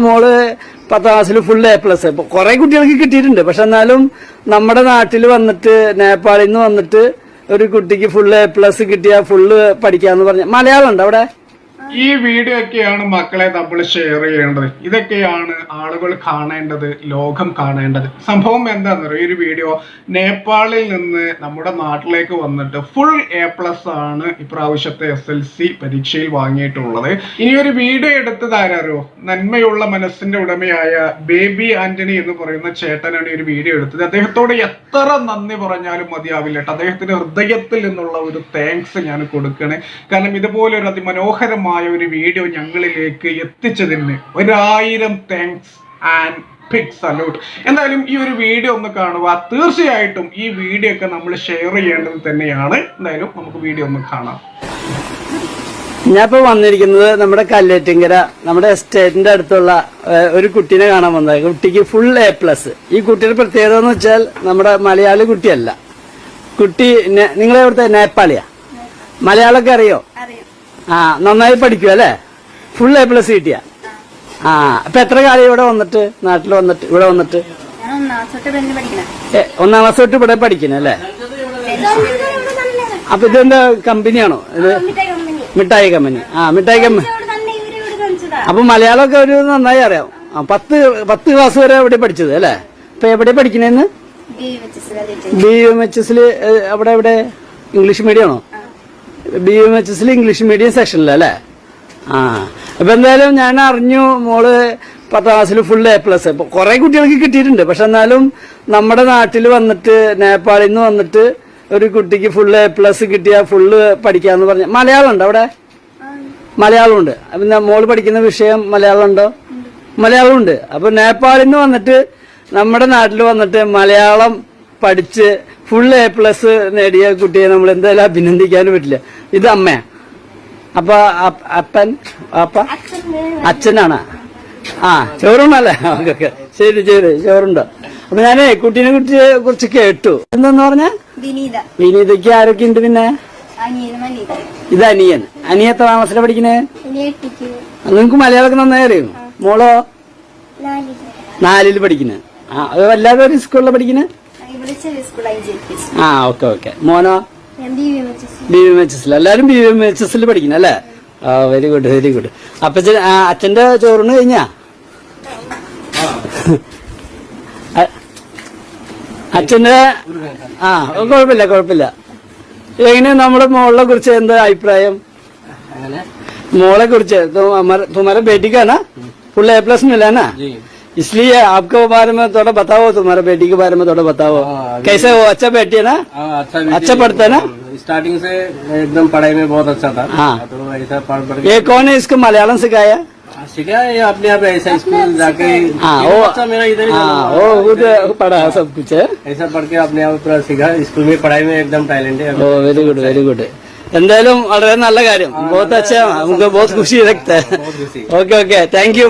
മോൾ പത്താം ക്ലാസ്സിൽ full A plus കുറെ കുട്ടികൾക്ക് കിട്ടിയിട്ടുണ്ട്. പക്ഷെ എന്നാലും നമ്മുടെ നാട്ടിൽ വന്നിട്ട് നേപ്പാളിൽ നിന്ന് വന്നിട്ട് ഒരു കുട്ടിക്ക് ഫുൾ എ പ്ലസ് കിട്ടിയ ഫുള്ള് പഠിക്കാന്ന് പറഞ്ഞ. മലയാളം ഉണ്ട് അവിടെ? ഈ വീഡിയോ ഒക്കെയാണ് മക്കളെ നമ്മൾ ഷെയർ ചെയ്യേണ്ടത്. ഇതൊക്കെയാണ് ആളുകൾ കാണേണ്ടത് ലോകം കാണേണ്ടത്. സംഭവം എന്താണെന്ന് ഈ ഒരു വീഡിയോ നേപ്പാളിൽ നിന്ന് നമ്മുടെ നാട്ടിലേക്ക് വന്നിട്ട് ഫുൾ എ പ്ലസ് ആണ് ഇപ്രാവശ്യത്തെ എസ് എൽ സി പരീക്ഷയിൽ വാങ്ങിയിട്ടുള്ളത്. ഇനി ഒരു വീഡിയോ എടുത്തത് ആരാരോ നന്മയുള്ള മനസ്സിന്റെ ഉടമയായ ബേബി ആന്റണി എന്ന് പറയുന്ന ചേട്ടനാണ് ഈ ഒരു വീഡിയോ എടുത്തത്. അദ്ദേഹത്തോട് എത്ര നന്ദി പറഞ്ഞാലും മതിയാവില്ല അദ്ദേഹത്തിന്റെ ഹൃദയത്തിൽ നിന്നുള്ള ഒരു താങ്ക്സ് ഞാൻ കൊടുക്കണേ. കാരണം ഇതുപോലെ ഒരു അതിമനോഹരമായ ഒരു വീഡിയോ ഞങ്ങളിലേക്ക് എത്തിച്ചതിന് ഒരായിരം താങ്ക്സ് ആൻഡ് പിക് സല്യൂട്ട് എന്തായാലും ഈ ഒരു വീഡിയോ ഒന്ന് കാണുക. തീർച്ചയായിട്ടും ഈ വീഡിയോ ഒക്കെ നമ്മൾ ഷെയർ ചെയ്യേണ്ടത് തന്നെയാണ്. എന്തായാലും നമുക്ക് വീഡിയോ ഒന്ന് കാണാം. ഞാൻ ഇപ്പൊ വന്നിരിക്കുന്നത് നമ്മുടെ കല്ലേറ്റിങ്കര നമ്മുടെ എസ്റ്റേറ്റിന്റെ അടുത്തുള്ള ഒരു കുട്ടീനെ കാണാൻ വന്നത്. കുട്ടിക്ക് ഫുൾ എ പ്ലസ് ഈ കുട്ടിയുടെ പ്രത്യേകത എന്ന് വെച്ചാൽ നമ്മുടെ മലയാളി കുട്ടിയല്ല. കുട്ടി നിങ്ങളെ ഇവിടുത്തെ നേപ്പാളിയാ? മലയാളമൊക്കെ അറിയാം? ആ നന്നായി പഠിക്കും അല്ലേ? ഫുൾ എ പ്ലസ് കിട്ടിയ. ആ അപ്പൊ എത്ര കാലം ഇവിടെ വന്നിട്ട്? നാട്ടിൽ വന്നിട്ട് ഇവിടെ വന്നിട്ട്? ഒന്നാം ക്ലാസ് തൊട്ട് ഇവിടെ പഠിക്കണ അല്ലേ? അപ്പൊ ഇതെന്താ കമ്പനിയാണോ? ഇത് മിഠായി കമ്പനി. ആ മിഠായി കമ്പനി അപ്പൊ മലയാളമൊക്കെ ഒരു നന്നായി അറിയാം. പത്ത് പത്ത് ക്ലാസ് വരെ എവിടെ പഠിച്ചത് അല്ലേ? അപ്പൊ എവിടെ പഠിക്കണേന്ന്? ബി യു എം എച്ച് എസിൽ അവിടെ എവിടെ? ഇംഗ്ലീഷ് മീഡിയം ആണോ? ബി എം എച്ച് എസിൽ ഇംഗ്ലീഷ് മീഡിയം സെക്ഷനിലല്ലേ ആ. അപ്പം എന്തായാലും ഞാൻ അറിഞ്ഞു മോൾ പത്താം ക്ലാസ്സിൽ ഫുൾ എ പ്ലസ് കുറേ കുട്ടികൾക്ക് കിട്ടിയിട്ടുണ്ട്. പക്ഷെ എന്നാലും നമ്മുടെ നാട്ടിൽ വന്നിട്ട് നേപ്പാളിൽ നിന്ന് വന്നിട്ട് ഒരു കുട്ടിക്ക് ഫുൾ എ പ്ലസ് കിട്ടിയ ഫുള്ള് പഠിക്കാന്ന് പറഞ്ഞ മലയാളം ഉണ്ട് അവിടെ? മലയാളം ഉണ്ട് ഞാൻ മോൾ പഠിക്കുന്ന വിഷയം മലയാളം ഉണ്ടോ മലയാളം ഉണ്ട് അപ്പൊ നേപ്പാളിൽ നിന്ന് വന്നിട്ട് നമ്മുടെ നാട്ടിൽ വന്നിട്ട് മലയാളം പഠിച്ച് ഫുൾ എ പ്ലസ് നേടിയ കുട്ടിയെ നമ്മൾ എന്തായാലും അഭിനന്ദിക്കാനും പറ്റില്ല. ഇത് അമ്മയാ അപ്പൊ അപ്പ- അപ്പൻ അപ്പ? അച്ഛനാണ്. ആ ചോറുണ്ടല്ലേ ഓക്കെ ഓക്കെ. ശരി ശരി ചോറുണ്ട്? അപ്പൊ ഞാനേ കുട്ടീനെ കുട്ടിയെ കുറിച്ച് കേട്ടു. എന്താന്ന് പറഞ്ഞ? വിനീത. വിനീതയ്ക്ക് ആരൊക്കെ ഉണ്ട് പിന്നെ? ഇത് അനിയൻ. അനിയ എത്ര താമസത്തിലാണ് പഠിക്കണേ? നിങ്ങക്ക് നിങ്ങൾക്ക് മലയാളമൊക്കെ നന്നായി അറിയും? മോളോ? നാലിൽ നാലിൽ പഠിക്കണേ. ആ അത് വല്ലാതെ ഒരു സ്കൂളിലാണ് പഠിക്കുന്നത് ഇവിടെ ചെറിയ സ്കൂളായി ജെ പി എസ് ആ ഓക്കെ ഓക്കെ. മോനോ? ബി എം എച്ച് എസ് എല്ലാരും ബി എം എച്ച് എസ് പഠിക്കണം അല്ലേ? ആ വെരി ഗുഡ് വെരി ഗുഡ് അപ്പൊ അച്ഛന്റെ ചോറിന് കഴിഞ്ഞാ? അച്ഛന്റെ ആ കുഴപ്പമില്ല കുഴപ്പമില്ല. എങ്ങനെ നമ്മുടെ മോളെ കുറിച്ച് എന്താ അഭിപ്രായം? മോളെ കുറിച്ച് തുമാരെ ബേറ്റിക്കാണ് full A plus മില്ലാനാ full A plus मिला ना इसलिए आपके बारे में थोड़ा बताओ तुम्हारे बेटी के बारे में थोड़ा बताओ कैसे वो अच्छा बेटी है ना हाँ, अच्छा अच्छा पढ़ता है ना स्टार्टिंग से एकदम पढ़ाई में बहुत अच्छा था हाँ। तो ऐसा पढ़ पढ़ के ये कौन है इसको मलयालम सिखाया सीखा है ये अपने आप ऐसा स्कूल जाके हाँ ये वो बच्चा मेरा इधर ही हाँ था। वो खुद पढ़ा सब कुछ है ऐसा पढ़ के अपने आप पूरा सीखा स्कूल में पढ़ाई में एकदम टैलेंट है oh very good very good എന്തായാലും വളരെ നല്ല കാര്യം ബഹുത്ത് അച്ഛാ നമുക്ക് ബഹുത്ത് ഖുഷി രക്ത बहुत खुशी ഓക്കെ ഓക്കെ താങ്ക് യു